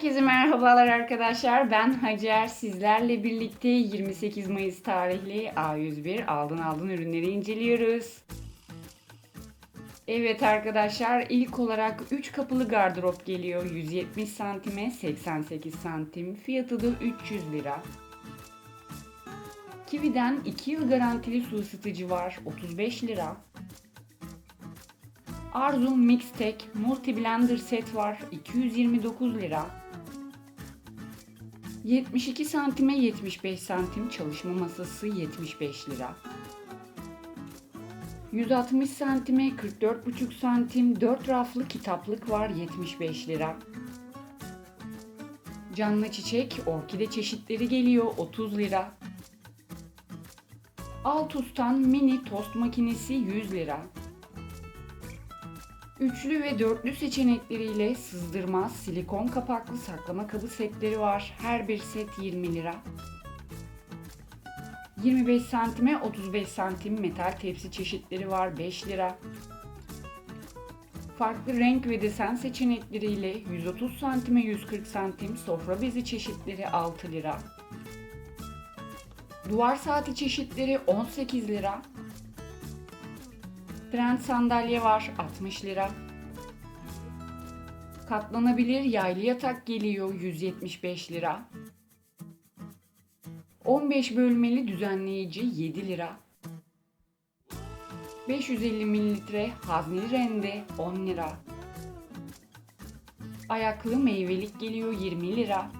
Herkese merhabalar arkadaşlar. Ben Hacer. Sizlerle birlikte 28 Mayıs tarihli A101 aldın aldın ürünleri inceliyoruz. Evet arkadaşlar ilk olarak 3 kapılı gardırop geliyor. 170 santime 88 santim. Fiyatı da 300 lira. Kiwi'den 2 yıl garantili su ısıtıcı var. 35 lira. Arzum Mixtec Multi Blender set var 229 lira. 72 santime 75 santim çalışma masası 75 lira. 160 santime 44,5 santim 4 raflı kitaplık var 75 lira. Canlı çiçek orkide çeşitleri geliyor 30 lira. Altus'tan mini tost makinesi 100 lira. Üçlü ve dörtlü seçenekleriyle sızdırmaz silikon kapaklı saklama kabı setleri var. Her bir set 20 lira. 25 santime 35 santim metal tepsi çeşitleri var 5 lira. Farklı renk ve desen seçenekleriyle 130 santime 140 santim sofra bezi çeşitleri 6 lira. Duvar saati çeşitleri 18 lira. Trend sandalye var 60 lira. Katlanabilir yaylı yatak geliyor 175 lira. 15 bölmeli düzenleyici 7 lira. 550 mililitre hazneli rende 10 lira. Ayaklı meyvelik geliyor 20 lira.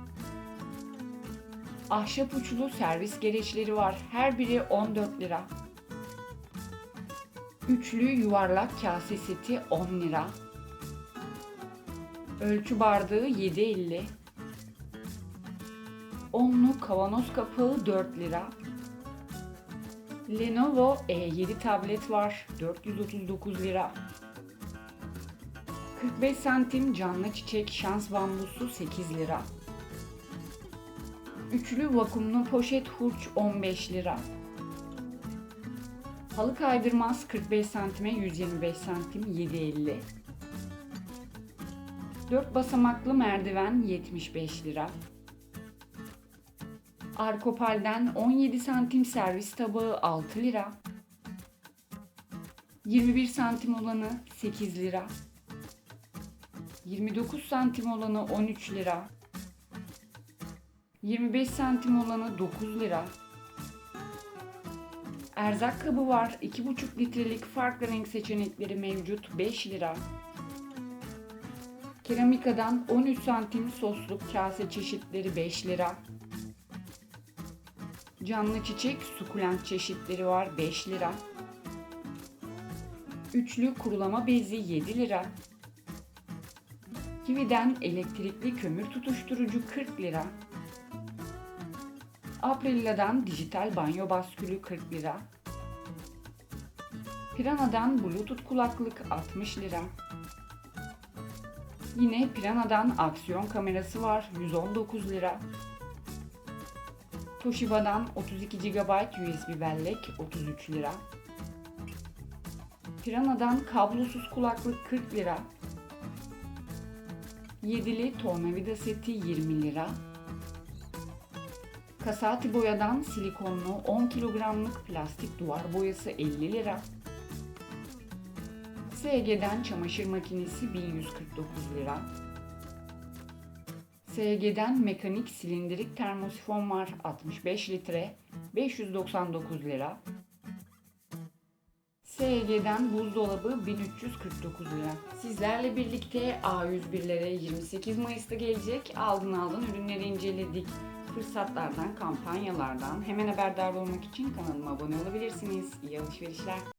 Ahşap uçlu servis gereçleri var. Her biri 14 lira. Üçlü yuvarlak kase seti 10 lira. Ölçü bardağı 7.50. Onlu kavanoz kapağı 4 lira. Lenovo E7 tablet var 439 lira. 45 santim canlı çiçek şans bambusu 8 lira. Üçlü vakumlu poşet hurç 15 lira. Halı kaydırmaz 45 santime 125 santim 7.50. 4 basamaklı merdiven 75 lira. Arkopal'den 17 santim servis tabağı 6 lira. 21 santim olanı 8 lira. 29 santim olanı 13 lira. 25 santim olanı 9 lira. Erzak kabı var. 2,5 litrelik farklı renk seçenekleri mevcut. 5 lira. Keramikadan 13 santim sosluk kase çeşitleri 5 lira. Canlı çiçek sukulent çeşitleri var 5 lira. Üçlü kurulama bezi 7 lira. Kiwi'den elektrikli kömür tutuşturucu 40 lira. Aprilia'dan dijital banyo baskülü 40 lira. Pirana'dan bluetooth kulaklık 60 lira. Yine Pirana'dan aksiyon kamerası var 119 lira. Toshiba'dan 32 GB USB bellek 33 lira. Pirana'dan kablosuz kulaklık 40 lira. Yedili tornavida seti 20 lira. Kasati boyadan silikonlu 10 kilogramlık plastik duvar boyası 50 lira. SG'den çamaşır makinesi 1149 lira. SG'den mekanik silindirik termosifon var 65 litre 599 lira. SG'den buzdolabı 1349 lira. Sizlerle birlikte A101'lere 28 Mayıs'ta gelecek aldın aldın ürünleri inceledik. Fırsatlardan, kampanyalardan hemen haberdar olmak için kanalıma abone olabilirsiniz. İyi alışverişler.